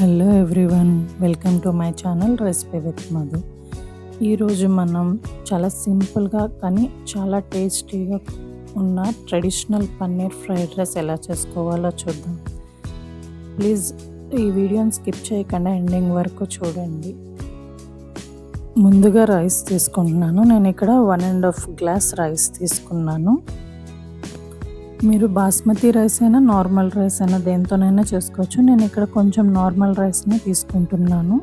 Hello everyone welcome to my channel recipe with Madhu. ఈరోజు మనం చాలా సింపుల్గా కానీ చాలా టేస్టీగా ఉన్న ట్రెడిషనల్ పన్నీర్ ఫ్రైడ్ రైస్ ఎలా చేసుకోవాలో చూద్దాం. ప్లీజ్ ఈ వీడియోని స్కిప్ చేయకుండా ఎండింగ్ వరకు చూడండి. ముందుగా రైస్ తీసుకుంటున్నాను. నేను ఇక్కడ one and half glass rice తీసుకున్నాను. మీరు బాస్మతి రైస్ అయినా నార్మల్ రైస్ అయినా దేంతోనైనా చేసుకోవచ్చు. నేను ఇక్కడ కొంచెం నార్మల్ రైస్ని తీసుకుంటున్నాను.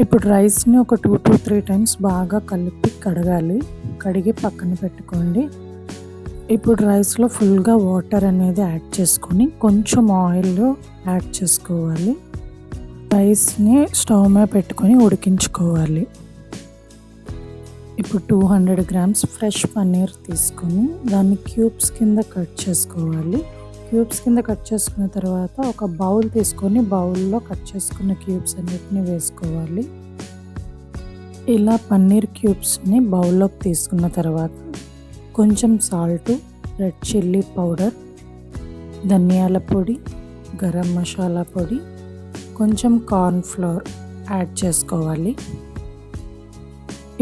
ఇప్పుడు రైస్ని ఒక టూ టు త్రీ టైమ్స్ బాగా కలిపి కడగాలి. కడిగి పక్కన పెట్టుకోండి. ఇప్పుడు రైస్లో ఫుల్గా వాటర్ అనేది యాడ్ చేసుకొని కొంచెం ఆయిల్ యాడ్ చేసుకోవాలి. రైస్ని స్టవ్ మీద పెట్టుకొని ఉడికించుకోవాలి. ఇప్పుడు two hundred grams fresh paneer తీసుకొని దాన్ని క్యూబ్స్ కింద కట్ చేసుకోవాలి. క్యూబ్స్ కింద కట్ చేసుకున్న తర్వాత ఒక బౌల్ తీసుకొని బౌల్లో కట్ చేసుకున్న క్యూబ్స్ అన్నిటిని వేసుకోవాలి. ఇలా పన్నీర్ క్యూబ్స్ని బౌల్లోకి తీసుకున్న తర్వాత కొంచెం సాల్ట్ రెడ్ చిల్లీ పౌడర్ ధనియాల పొడి గరం మసాలా పొడి కొంచెం కార్న్ ఫ్లోర్ యాడ్ చేసుకోవాలి.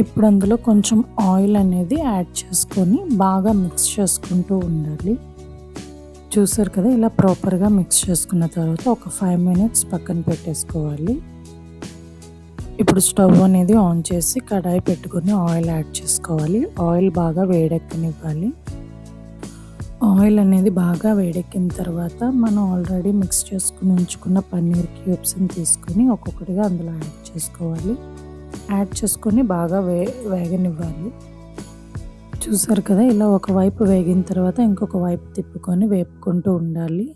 ఇప్పుడు అందులో కొంచెం ఆయిల్ అనేది యాడ్ చేసుకొని బాగా మిక్స్ చేసుకుంటూ ఉండాలి. చూసారు కదా ఇలా ప్రాపర్గా మిక్స్ చేసుకున్న తర్వాత ఒక ఫైవ్ మినిట్స్ పక్కన పెట్టేసుకోవాలి. ఇప్పుడు స్టవ్ అనేది ఆన్ చేసి కడాయి పెట్టుకొని ఆయిల్ యాడ్ చేసుకోవాలి. ఆయిల్ బాగా వేడెక్కనివ్వాలి. ఆయిల్ అనేది బాగా వేడెక్కిన తర్వాత మనం ఆల్రెడీ మిక్స్ చేసుకుని ఉంచుకున్న పన్నీర్ క్యూబ్స్ని తీసుకొని ఒక్కొక్కటిగా అందులో యాడ్ చేసుకోవాలి. యాడ్ చేసుకొని బాగా వే వేగనివ్వాలి. చూసారు కదా ఇలా ఒకవైపు వేగిన తర్వాత ఇంకొక వైపు తిప్పుకొని వేపుకుంటూ ఉండాలి.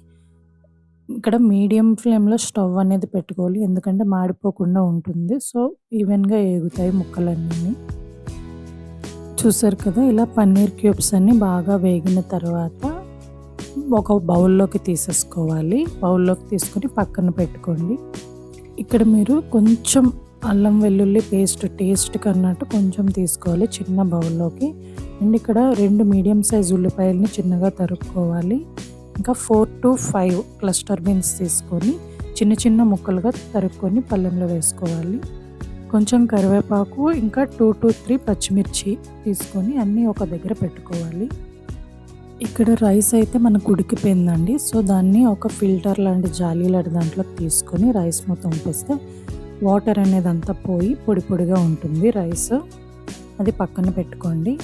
ఇక్కడ మీడియం ఫ్లేమ్లో స్టవ్ అనేది పెట్టుకోవాలి ఎందుకంటే మాడిపోకుండా ఉంటుంది. సో ఈవెన్గా ఏగుతాయి ముక్కలన్నీ. చూసారు కదా ఇలా పన్నీర్ క్యూబ్స్ అన్ని బాగా వేగిన తర్వాత ఒక బౌల్లోకి తీసేసుకోవాలి. బౌల్లోకి తీసుకొని పక్కన పెట్టుకోండి. ఇక్కడ మీరు కొంచెం అల్లం వెల్లుల్లి పేస్ట్ టేస్ట్కి అన్నట్టు కొంచెం తీసుకోవాలి చిన్న బౌల్లోకి. అండ్ ఇక్కడ రెండు మీడియం సైజ్ ఉల్లిపాయలని చిన్నగా తరుక్కోవాలి. ఇంకా four to five cluster beans తీసుకొని చిన్న చిన్న ముక్కలుగా తరుక్కొని పళ్ళెంలో వేసుకోవాలి. కొంచెం కరివేపాకు ఇంకా టూ టు త్రీ పచ్చిమిర్చి తీసుకొని అన్నీ ఒక దగ్గర పెట్టుకోవాలి. ఇక్కడ రైస్ అయితే మనకు ఉడికిపోయిందండి సో దాన్ని ఒక ఫిల్టర్ లాంటి జాలీ లాంటి దాంట్లో తీసుకొని రైస్ మొత్తం ఉంపేస్తే వాటర్ అనేది అంతా పోయి పొడి పొడిగా ఉంటుంది రైస్. అది పక్కన పెట్టుకోండి.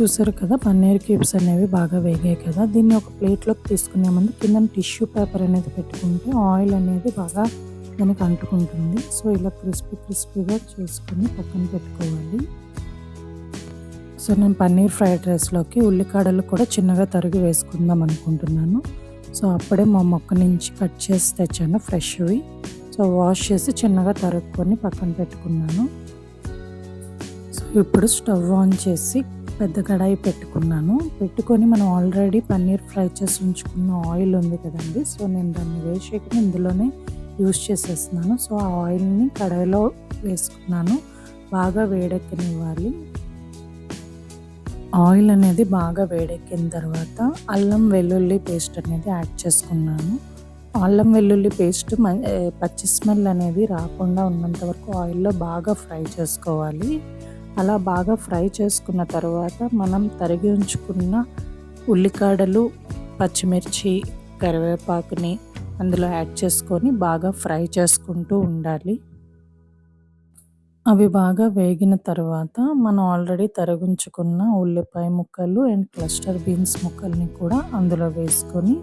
చూసారు కదా పన్నీర్ క్యూబ్స్ అనేవి బాగా వేగాయి కదా. దీన్ని ఒక ప్లేట్లోకి తీసుకునే ముందు కింద టిష్యూ పేపర్ అనేది పెట్టుకుంటే ఆయిల్ అనేది బాగా దానికి అంటుకుంటుంది. సో ఇలా క్రిస్పీ క్రిస్పీగా చేసుకుని పక్కన పెట్టుకోవాలి. సో నేను పన్నీర్ ఫ్రైడ్ రైస్లోకి ఉల్లికాడలు కూడా చిన్నగా తరిగి వేసుకుందాం అనుకుంటున్నాను. సో అప్పుడే మా మొక్క నుంచి కట్ చేసి తెచ్చాను ఫ్రెష్వి. సో వాష్ చేసి చిన్నగా తరుక్కొని పక్కన పెట్టుకున్నాను. సో ఇప్పుడు స్టవ్ ఆన్ చేసి పెద్ద కడాయి పెట్టుకున్నాను. పెట్టుకొని మనం ఆల్రెడీ పన్నీర్ ఫ్రై చేసి ఉంచుకున్న ఆయిల్ ఉంది కదండి సో నేను దాన్ని వేసేకి ఇందులోనే యూస్ చేసేస్తున్నాను. సో ఆ ఆయిల్ని కడాయిలో వేసుకున్నాను. బాగా వేడెక్కనివ్వాలి. ఆయిల్ అనేది బాగా వేడెక్కిన తర్వాత అల్లం వెల్లుల్లి పేస్ట్ అనేది యాడ్ చేసుకున్నాను. అల్లం వెల్లుల్లి పేస్ట్ పచ్చి స్మెల్ అనేది రాకుండా ఉన్నంత వరకు ఆయిల్లో బాగా ఫ్రై చేసుకోవాలి. అలా బాగా ఫ్రై చేసుకున్న తర్వాత మనం తరిగి ఉంచుకున్న ఉల్లికాడలు పచ్చిమిర్చి కరివేపాకుని అందులో యాడ్ చేసుకొని బాగా ఫ్రై చేసుకుంటూ ఉండాలి. అవి బాగా వేగిన తర్వాత మనం ఆల్రెడీ తరిగించుకున్న ఉల్లిపాయ ముక్కలు అండ్ క్లస్టర్ బీన్స్ ముక్కల్ని కూడా అందులో వేసుకొని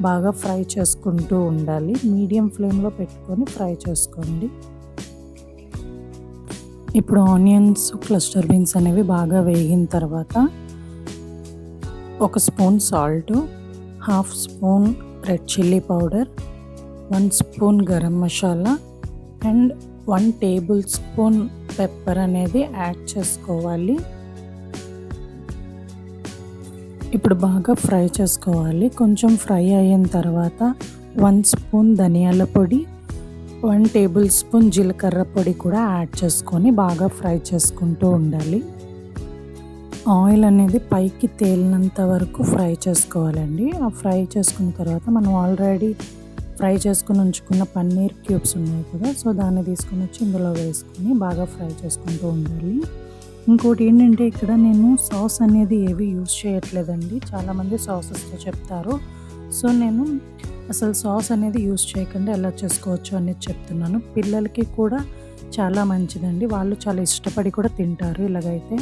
బాగా ఫ్రై చేసుకుంటూ ఉండాలి. మీడియం ఫ్లేమ్లో పెట్టుకొని ఫ్రై చేసుకోండి. ఇప్పుడు ఆనియన్స్ క్లస్టర్ బీన్స్ అనేవి బాగా వేగిన తర్వాత ఒక spoon salt half spoon red chilli powder one spoon garam masala and one tablespoon pepper అనేది యాడ్ చేసుకోవాలి. ఇప్పుడు బాగా ఫ్రై చేసుకోవాలి. కొంచెం ఫ్రై అయిన తర్వాత వన్ స్పూన్ ధనియాల పొడి వన్ టేబుల్ స్పూన్ జీలకర్ర పొడి కూడా యాడ్ చేసుకొని బాగా ఫ్రై చేసుకుంటూ ఉండాలి. ఆయిల్ అనేది పైకి తేలినంత వరకు ఫ్రై చేసుకోవాలండి. ఆ ఫ్రై చేసుకున్న తర్వాత మనం ఆల్రెడీ ఫ్రై చేసుకుని ఉంచుకున్న పన్నీర్ క్యూబ్స్ ఉన్నాయి కదా సో దాన్ని తీసుకొని వచ్చి ఇందులో వేసుకొని బాగా ఫ్రై చేసుకుంటూ ఉండాలి. ఇంకోటి ఏంటంటే ఇక్కడ నేను సాస్ అనేది ఏవి యూజ్ చేయట్లేదండి. చాలామంది సాసెస్తో చెప్తారు. సో నేను అసలు సాస్ అనేది యూజ్ చేయకుండా ఎలా చేసుకోవచ్చు అనేది చెప్తున్నాను. పిల్లలకి కూడా చాలా మంచిదండి. వాళ్ళు చాలా ఇష్టపడి కూడా తింటారు ఇలాగైతే.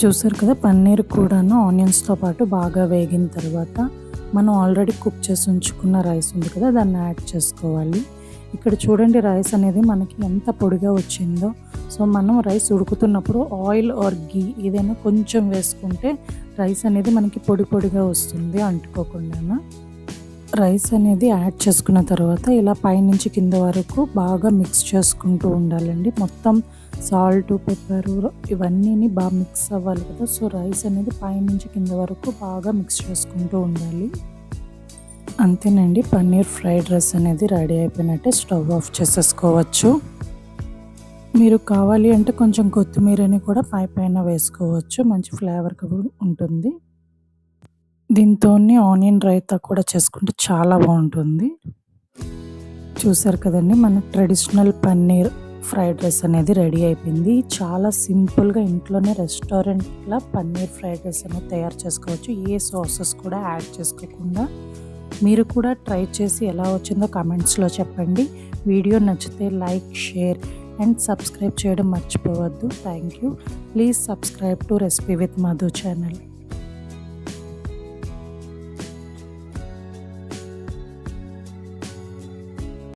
చూసారు కదా పన్నీర్ కూడాను ఆనియన్స్తో పాటు బాగా వేగిన తర్వాత మనం ఆల్రెడీ కుక్ చేసి ఉంచుకున్న రైస్ ఉంది కదా దాన్ని యాడ్ చేసుకోవాలి. ఇక్కడ చూడండి రైస్ అనేది మనకి ఎంత పొడిగా వచ్చిందో. సో మనం రైస్ ఉడుకుతున్నప్పుడు ఆయిల్ ఆర్ గీ ఏదైనా కొంచెం వేసుకుంటే రైస్ అనేది మనకి పొడి పొడిగా వస్తుంది అంటుకోకుండా రైస్ అనేది యాడ్ చేసుకున్న తర్వాత ఇలా పైనుంచి కింద వరకు బాగా మిక్స్ చేసుకుంటూ ఉండాలండి. మొత్తం సాల్ట్ పెప్పర్ ఇవన్నీ బాగా మిక్స్ అవ్వాలి కదా. సో రైస్ అనేది పైనుంచి కింద వరకు బాగా మిక్స్ చేసుకుంటూ ఉండాలి. అంతేనండి పన్నీర్ ఫ్రైడ్ రైస్ అనేది రెడీ అయిపోయినట్టే స్టవ్ ఆఫ్ చేసేసుకోవచ్చు. మీరు కావాలి అంటే కొంచెం కొత్తిమీరని కూడా పై పైన వేసుకోవచ్చు మంచి ఫ్లేవర్ ఉంటుంది. దీంతో ఆనియన్ రైతా కూడా చేసుకుంటే చాలా బాగుంటుంది. చూసారు కదండి మన ట్రెడిషనల్ పన్నీర్ ఫ్రైడ్ రైస్ అనేది రెడీ అయిపోయింది. చాలా సింపుల్గా ఇంట్లోనే రెస్టారెంట్లో పన్నీర్ ఫ్రైడ్ రైస్ అనేది తయారు చేసుకోవచ్చు. ఏ సాసెస్ కూడా యాడ్ చేసుకోకుండా మీరు కూడా ట్రై చేసి ఎలా వచ్చిందో కామెంట్స్లో చెప్పండి. వీడియో నచ్చితే లైక్ షేర్ అండ్ సబ్స్క్రైబ్ చేయడం మర్చిపోవద్దు. Thank you. Please subscribe to recipe with Madhu channel.